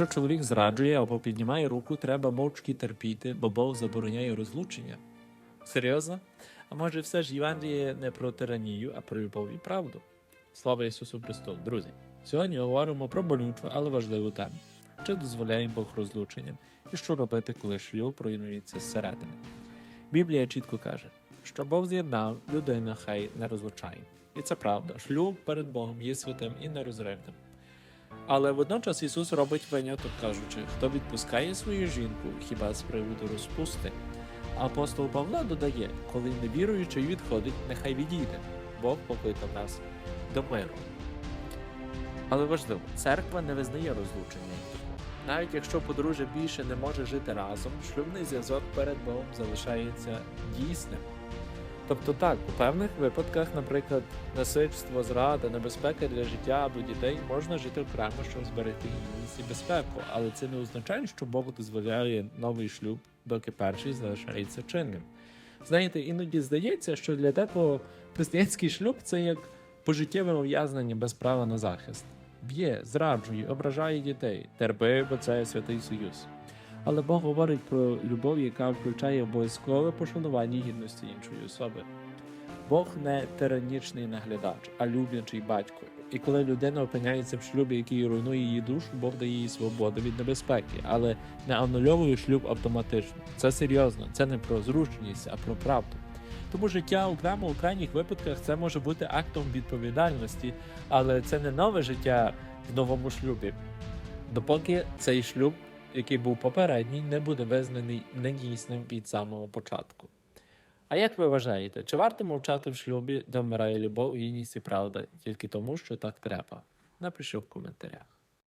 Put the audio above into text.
Якщо чоловік зраджує або піднімає руку, треба мовчки терпіти, бо Бог забороняє розлучення. Серйозно? А може все ж Євангеліє не про тиранію, а про любов і правду? Слава Ісусу Христу, друзі! Сьогодні говоримо про болючу, але важливу тему. Чи дозволяє Бог розлучення? І що робити, коли шлюб руйнується зсередини? Біблія чітко каже, що Бог з'єднав, людина хай не розлучає. І це правда. Шлюб перед Богом є святим і нерозривним. Але водночас Ісус робить виняток, кажучи, хто відпускає свою жінку хіба з приводу розпусти. Апостол Павло додає, коли невіруючий відходить, нехай відійде. Бог покликав нас до миру. Але важливо, церква не визнає розлучення. Навіть якщо подружжя більше не може жити разом, шлюбний зв'язок перед Богом залишається дійсним. Тобто так, у певних випадках, наприклад, насильство, зрада, небезпека для життя або дітей можна жити окремо, щоб зберегти гідність і безпеку, але це не означає, що Бог дозволяє новий шлюб, доки перший залишається чинним. Знаєте, іноді здається, що для декого християнський шлюб це як пожиттєве ув'язнення без права на захист. Б'є, зраджує, ображає дітей, терпи, бо це святий союз. Але Бог говорить про любов, яка включає обов'язкове пошанування гідності іншої особи. Бог не тиранічний наглядач, а люблячий батько. І коли людина опиняється в шлюбі, який руйнує її душу, Бог дає їй свободу від небезпеки, але не анульовує шлюб автоматично. Це серйозно, це не про зручність, а про правду. Тому життя окремо у крайніх випадках це може бути актом відповідальності, але це не нове життя в новому шлюбі. Допоки цей шлюб, який був попередній, не буде визнаний недійсним від самого початку. А як ви вважаєте, чи варто мовчати в шлюбі, де вмирає любов, гідність і правда, тільки тому, що так треба? Напишіть в коментарях.